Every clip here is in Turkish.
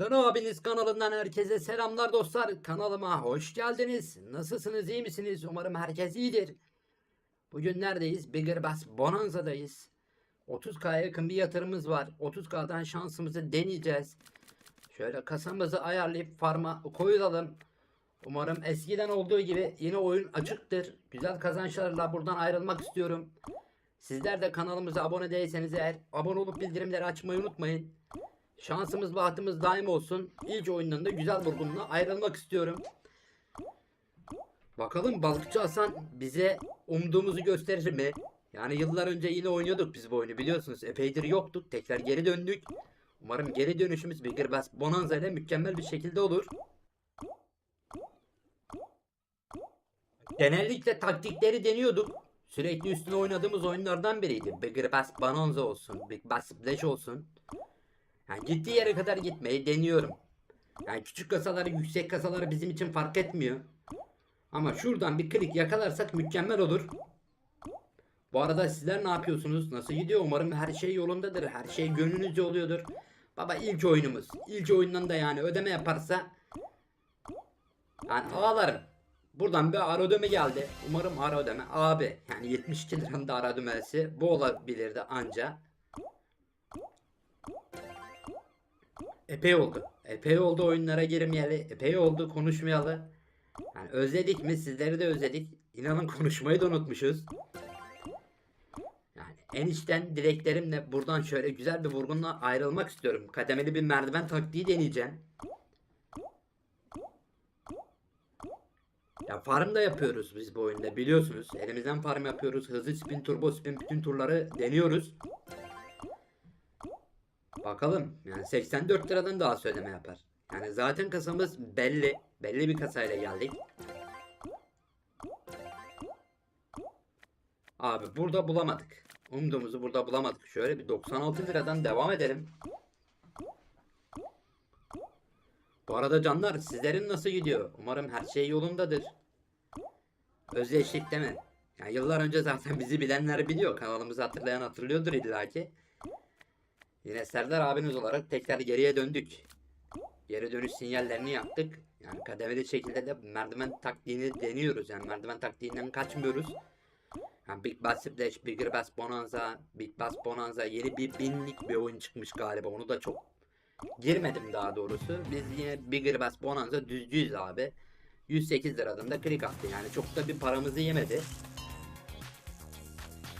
Lan abiniz kanalından herkese selamlar dostlar. Kanalıma hoş geldiniz. Nasılsınız iyi misiniz? Umarım herkes iyidir. Bugün neredeyiz? Bigger Bass Bonanza'dayız. 30K'ya yakın bir yatırımımız var. 30K'dan şansımızı deneyeceğiz. Şöyle kasamızı ayarlayıp farma koyulalım. Umarım eskiden olduğu gibi yine oyun açıktır. Güzel kazançlarla buradan ayrılmak istiyorum. Sizler de kanalımıza abone değilseniz eğer abone olup bildirimleri açmayı unutmayın. Şansımız bahtımız daim olsun. İlk oyundan da güzel vurgunla ayrılmak istiyorum. Bakalım balıkçı Hasan bize umduğumuzu gösterir mi? Yani yıllar önce yine oynuyorduk biz bu oyunu biliyorsunuz. Epeydir yoktuk. Tekrar geri döndük. Umarım geri dönüşümüz Bigger Bass Bonanza ile mükemmel bir şekilde olur. Genellikle taktikleri deniyorduk. Sürekli üstüne oynadığımız oyunlardan biriydi. Bigger Bass Bonanza olsun, Big Bass Splash olsun. Yani gittiği yere kadar gitmeyi deniyorum. Yani küçük kasaları, yüksek kasaları bizim için fark etmiyor. Ama şuradan bir klik yakalarsak mükemmel olur. Bu arada sizler ne yapıyorsunuz? Nasıl gidiyor? Umarım her şey yolundadır. Her şey gönlünüzce oluyordur. Baba ilk oyunumuz. İlk oyundan da yani ödeme yaparsa yani ağlarım. Buradan bir ara ödeme geldi. Umarım ara ödeme. Abi yani 72 liranın da ara ödemesi bu olabilirdi anca. Epey oldu. Epey oldu oyunlara girmeyeli. Epey oldu konuşmayalı. Yani özledik mi? Sizleri de özledik. İnanın konuşmayı da unutmuşuz. Yani en içten dileklerimle buradan şöyle güzel bir vurgunla ayrılmak istiyorum. Kademeli bir merdiven taktiği deneyeceğim. Ya farm da yapıyoruz biz bu oyunda biliyorsunuz. Elimizden farm yapıyoruz. Hızlı spin, turbo spin bütün turları deniyoruz. Bakalım. Yani 84 liradan daha söyleme yapar. Yani zaten kasamız belli. Belli bir kasayla geldik. Abi burada bulamadık. Umduğumuzu burada bulamadık. Şöyle bir 96 liradan devam edelim. Bu arada canlar sizlerin nasıl gidiyor? Umarım her şey yolundadır. Özleştik değil mi? Yani yıllar önce zaten bizi bilenler biliyor. Kanalımızı hatırlayan hatırlıyordur illaki. Yine Serdar abiniz olarak tekrar geriye döndük. Geri dönüş sinyallerini yaptık. Yani kademeli şekilde de merdiven taktiğini deniyoruz. Yani merdiven taktiğinden kaçmıyoruz. Yani Big Bass Splash, Bigger Bass Bonanza, Big Bass Bonanza yeni bir binlik bir oyun çıkmış galiba. Onu da çok girmedim daha doğrusu. Biz yine Bigger Bass Bonanza düzcüyüz abi. 108 liradan da klik attı. Yani çok da bir paramızı yemedi.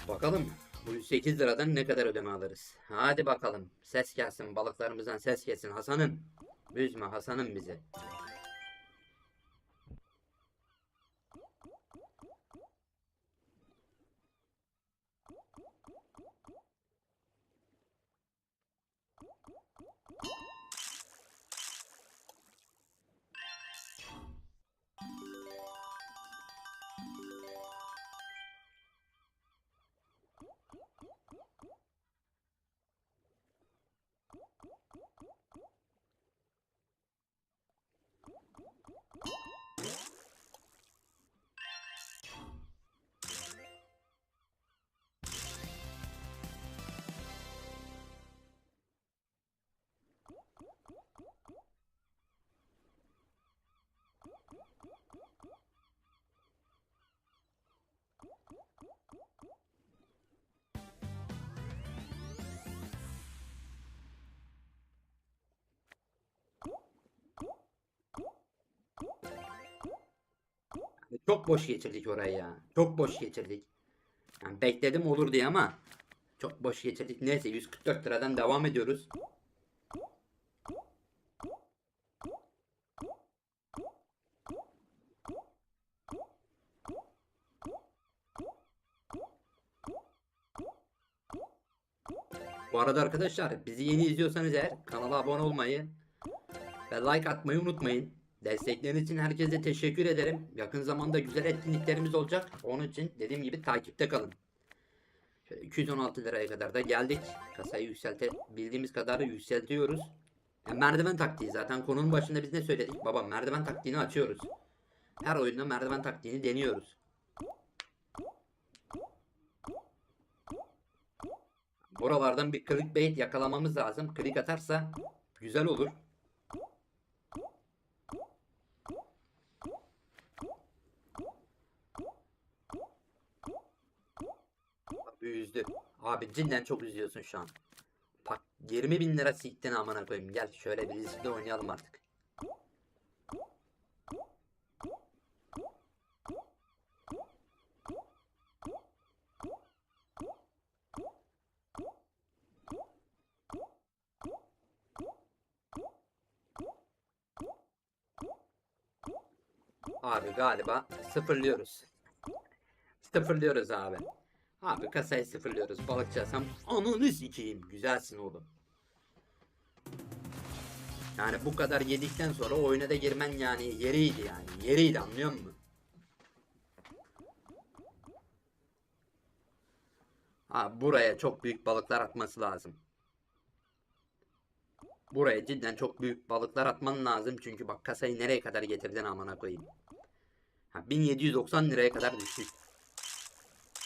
Bakalım bu 108 liradan ne kadar ödeme alırız? Hadi bakalım. Ses gelsin. Balıklarımızdan ses gelsin. Hasan'ım. Üzme Hasan'ım bizi. Çok boş geçirdik orayı ya. Çok boş geçirdik. Yani bekledim olur diye ama çok boş geçirdik. Neyse 144 liradan devam ediyoruz. Bu arada arkadaşlar bizi yeni izliyorsanız eğer kanala abone olmayı ve like atmayı unutmayın. Destekleriniz için herkese teşekkür ederim. Yakın zamanda güzel etkinliklerimiz olacak. Onun için dediğim gibi takipte kalın. Şöyle 216 liraya kadar da geldik. Kasayı yükseltebildiğimiz kadar yükseltiyoruz. Yani merdiven taktiği zaten konunun başında biz ne söyledik? Baba merdiven taktiğini açıyoruz. Her oyunda merdiven taktiğini deniyoruz. Buralardan bir clickbait yakalamamız lazım. Click atarsa güzel olur. Abi cidden çok üzüyorsun şu an. Bak 20 bin lira siktin amına koyayım. Gel şöyle bir liste oynayalım artık. Abi galiba sıfırlıyoruz. Sıfırlıyoruz abi. Abi kasayı sıfırlıyoruz. Balıkçı Hasan ananı sikeyim. Güzelsin oğlum. Yani bu kadar yedikten sonra oyuna da girmen yani yeriydi yani. Yeriydi anlıyor musun? Abi buraya çok büyük balıklar atması lazım. Buraya cidden çok büyük balıklar atman lazım. Çünkü bak kasayı nereye kadar getirdin amına koyayım. Ha, 1790 liraya kadar düştük.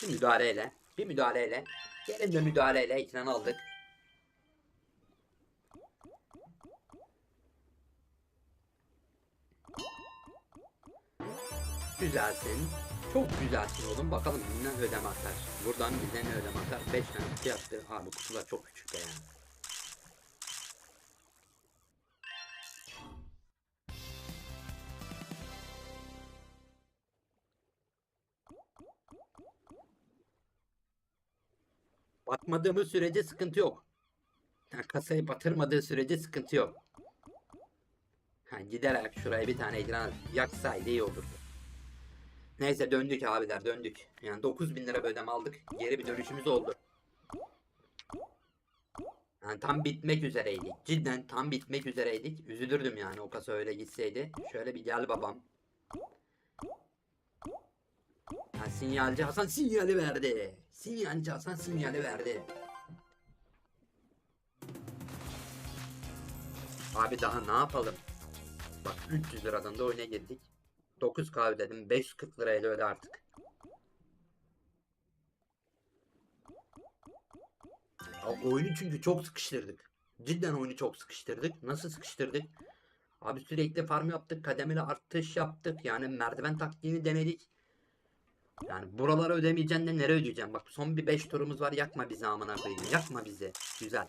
Bir müdahaleyle, bir müdahaleyle, yerinde müdahaleyle ekranı aldık. Güzelsin. Çok güzelsin oğlum. Bakalım ne ödeme atar. Buradan bize ne ödeme atar. 5 tane kutu yaptı. Abi kutular çok küçük yani. Batmadığımız sürece sıkıntı yok. Ha, kasayı batırmadığı sürece sıkıntı yok. Ha, giderek şuraya bir tane ekran yaksaydı iyi olurdu. Neyse döndük abiler döndük. Yani 9000 lira bir ödeme aldık. Geri bir dönüşümüz oldu. Yani tam bitmek üzereydik. Cidden tam bitmek üzereydik. Üzülürdüm yani o kasa öyle gitseydi. Şöyle bir gel babam. Ha, sinyalci Hasan sinyali verdi. Sinyalci Hasan sinyali verdi. Abi daha ne yapalım? Bak 300 liradan da oyuna girdik. 9 kahve dedim 540 lirayla öde artık. Ya oyunu çünkü çok sıkıştırdık. Cidden oyunu çok sıkıştırdık. Nasıl sıkıştırdık? Abi sürekli farm yaptık. Kademeli artış yaptık. Yani merdiven taktiğini denedik. Yani buraları ödemeyeceksin de nereye ödeyeceksin? Bak son bir 5 turumuz var. Yakma bizi amına koyayım. Yakma bizi. Güzel.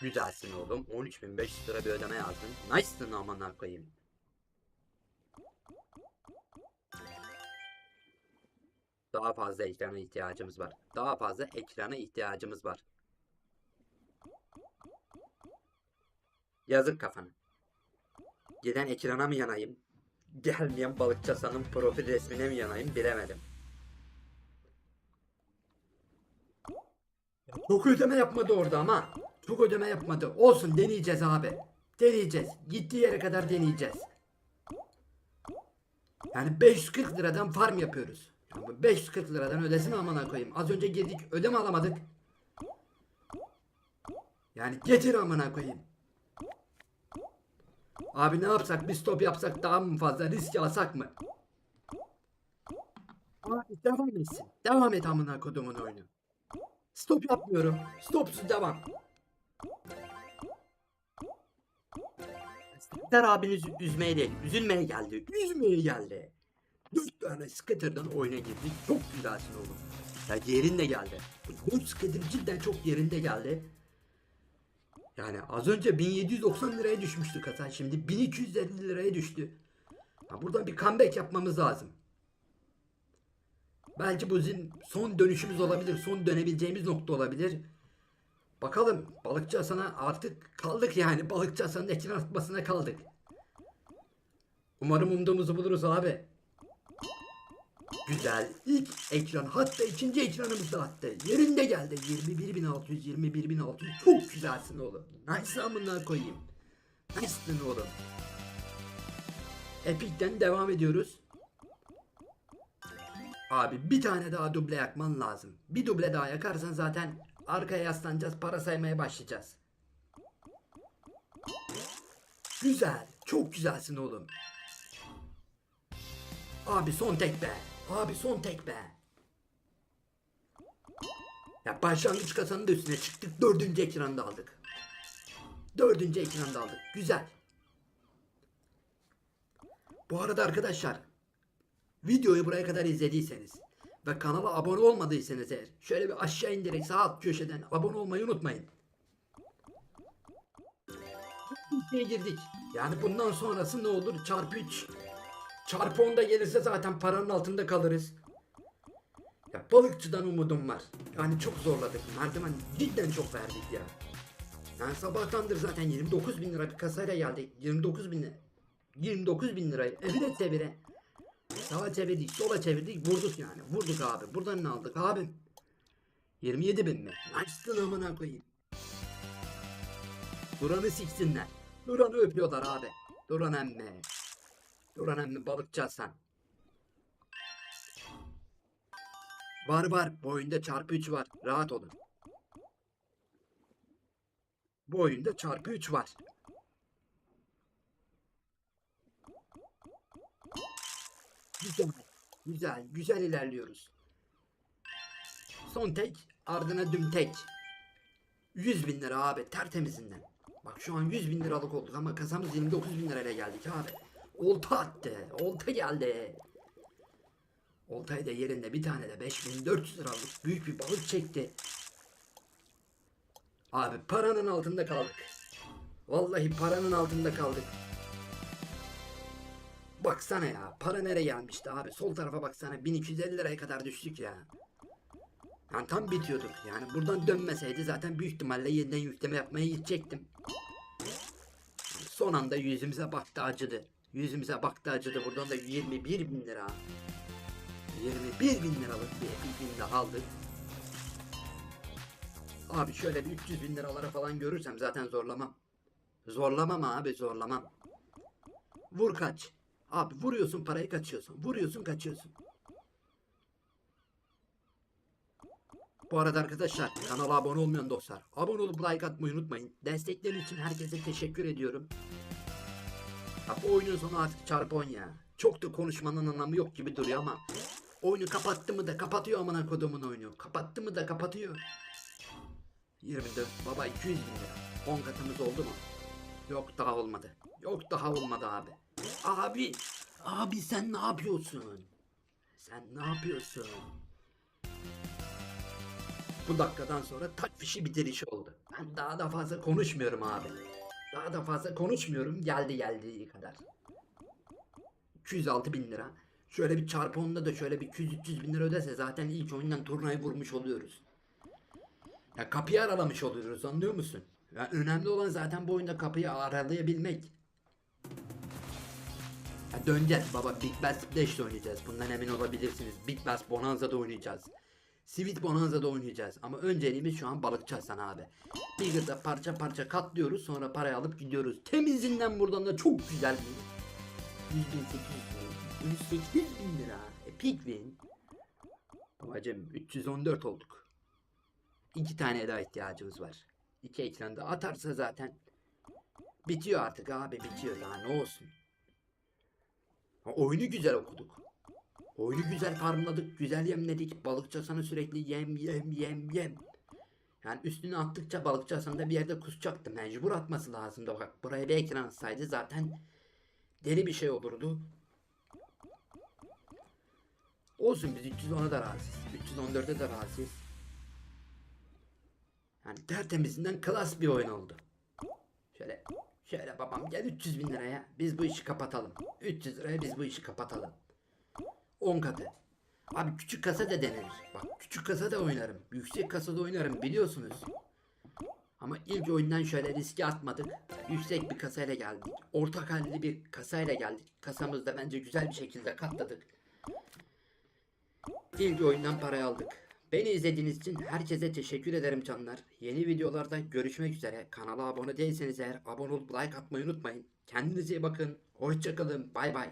Güzelsin oğlum. 13.500 lira bir ödeme yazdın. Nice'sın amına koyayım. Daha fazla ekrana ihtiyacımız var. Daha fazla ekrana ihtiyacımız var. Yazık kafana. Giden ekrana mı yanayım? Gelmeyen balıkçı Hasan'ın profil resmine mi yanayım bilemedim. Çok ödeme yapmadı orada ama. Çok ödeme yapmadı. Olsun deneyeceğiz abi. Deneyeceğiz. Gittiği yere kadar deneyeceğiz. Yani 540 liradan farm yapıyoruz. Yani bu 540 liradan ödesin amına koyayım. Az önce girdik ödeme alamadık. Yani getir amına koyayım. Abi ne yapsak bir stop yapsak daha mı fazla risk alsak mı? Abi devam etsin. Devam et amına kodumun oyunu. Stop yapmıyorum. Stopsuz devam. Serdar abiniz üzmeye değil, üzülmeye geldi. Üzmeye geldi. Dört tane scatter'dan oyuna girdik. Çok güzelsin oğlum. Ya yerinde geldi. Dört scatter cidden çok yerinde geldi. Yani az önce 1790 liraya düşmüştü kasa. Şimdi 1250 liraya düştü. Ya buradan bir comeback yapmamız lazım. Belki bu bizim son dönüşümüz olabilir. Son dönebileceğimiz nokta olabilir. Bakalım balıkçı Hasan'a artık kaldık yani. Balıkçı Hasan'ın ekran atmasına kaldık. Umarım umduğumuzu buluruz abi. Güzel. İlk ekran hatta ikinci ekranımız da hatta. Yerinde geldi. 21.600 21.600 çok güzelsin oğlum. Nice amına koyayım. Nice'sın oğlum. Epic'ten devam ediyoruz. Abi bir tane daha duble yakman lazım. Bir duble daha yakarsan zaten arkaya yaslanacağız para saymaya başlayacağız. Güzel. Çok güzelsin oğlum. Abi son tek be. Abi son tek be. Ya başlangıç kasanın da üstüne çıktık. Dördüncü ekranda aldık. Dördüncü ekranda aldık. Güzel. Bu arada arkadaşlar videoyu buraya kadar izlediyseniz ve kanala abone olmadıysanız eğer şöyle bir aşağı indirerek sağ alt köşeden abone olmayı unutmayın. İkiye girdik. Yani bundan sonrası ne olur? Çarpı 3. Çarpı 10 da gelirse zaten paranın altında kalırız. Ya balıkçıdan umudum var. Yani çok zorladık. Merdiven cidden çok verdik ya. Yani sabahtandır zaten 29 bin lira bir kasayla geldik. 29 bin lira. 29 bin lirayı evine çevire. Sağa çevirdik, sola çevirdik, vurduk yani. Vurduk abi. Buradan ne aldık abim? 27 bin mi? Açtın amına koyayım. Duran'ı siksinler. Duran'ı öpüyorlar abi. Duran emmi. Duran emmi balıkçı Hasan. Var var. Bu oyunda çarpı 3 var. Rahat olun. Bu oyunda çarpı 3 var. Güzel. Güzel. Güzel ilerliyoruz. Son tek. Ardına düm tek. 100 bin lira abi. Tertemizinden. Bak şu an 100 bin liralık olduk ama kasamız 29 bin lirayla geldik abi. Olta attı. Olta geldi. Oltayı da yerinde bir tane de 5400 liralık büyük bir balık çekti. Abi paranın altında kaldık. Vallahi paranın altında kaldık. Baksana ya para nereye gelmişti abi sol tarafa baksana 1250 liraya kadar düştük ya. Yani tam bitiyorduk yani buradan dönmeseydi zaten büyük ihtimalle yeniden yükleme yapmaya gidecektim. Son anda yüzümüze baktı acıdı. Yüzümüze baktı acıdı buradan da 21 bin lira. 21 bin liralık bir Epic Win de aldık. Abi şöyle bir 300 bin liralara falan görürsem zaten zorlamam. Zorlamam abi zorlamam. Vur kaç. Abi vuruyorsun parayı kaçıyorsun. Vuruyorsun kaçıyorsun. Bu arada arkadaşlar kanala abone olmayan dostlar abone olup like atmayı unutmayın. Destekleri için herkese teşekkür ediyorum. Bu oyunun sonu artık çarpı 10 ya. Çok da konuşmanın anlamı yok gibi duruyor ama oyunu kapattı mı da kapatıyor amına kodumun oyunu. Kapattı mı da kapatıyor. 24 baba 200 bin lira. 10 katımız oldu mu? Yok daha olmadı. Yok daha olmadı abi. Abi. Abi sen ne yapıyorsun? Sen ne yapıyorsun? Bu dakikadan sonra tak fişi bitirişi oldu. Ben daha da fazla konuşmuyorum abi. Daha da fazla konuşmuyorum. Geldi geldiği kadar. 206 bin lira. Şöyle bir çarpı onda da şöyle bir 200-300 bin lira ödese zaten ilk oyundan turnayı vurmuş oluyoruz. Ya kapıyı aralamış oluyoruz anlıyor musun? Ya önemli olan zaten bu oyunda kapıyı aralayabilmek. Ya döneceğiz baba Big Bass Splash'te oynayacağız. Bundan emin olabilirsiniz. Big Bass Bonanza'da oynayacağız. Sweet Bonanza'da oynayacağız. Ama önceliğimiz şu an balıkçı Hasan abi. Bigger'da parça parça katlıyoruz sonra parayı alıp gidiyoruz. Temizinden buradan da çok güzel bir 100 bin 800 bin. 108 bin lira. Epic win. Babacım 314 olduk. İki tane daha ihtiyacımız var. İki ekranda atarsa zaten bitiyor artık abi bitiyor daha ne olsun. Ha, oyunu güzel okuduk. Oyunu güzel farmladık, güzel yemledik. Balıkçı sana sürekli yem yem yem yem. Yani üstüne attıkça balıkçı Hasan bir yerde kusacaktı. Mecbur atması lazımdı. Bak buraya bir ekran atsaydı zaten deli bir şey olurdu. Olsun biz 310'a da razıyız. 314'e de razıyız. Yani tertemizinden klas bir oyun oldu. Şöyle şöyle babam gel 300 bin liraya biz bu işi kapatalım. 300 liraya biz bu işi kapatalım. 10 katı. Abi küçük kasa da denenir. Bak küçük kasa da oynarım. Yüksek kasada oynarım biliyorsunuz. Ama ilk oyundan şöyle riske atmadık. Yüksek bir kasayla geldik. Orta halli bir kasayla geldik. Kasamızda bence güzel bir şekilde katladık. İlk oyundan parayı aldık. Beni izlediğiniz için herkese teşekkür ederim canlar. Yeni videolarda görüşmek üzere. Kanala abone değilseniz eğer abone olup like atmayı unutmayın. Kendinize iyi bakın. Hoşçakalın. Bay bay.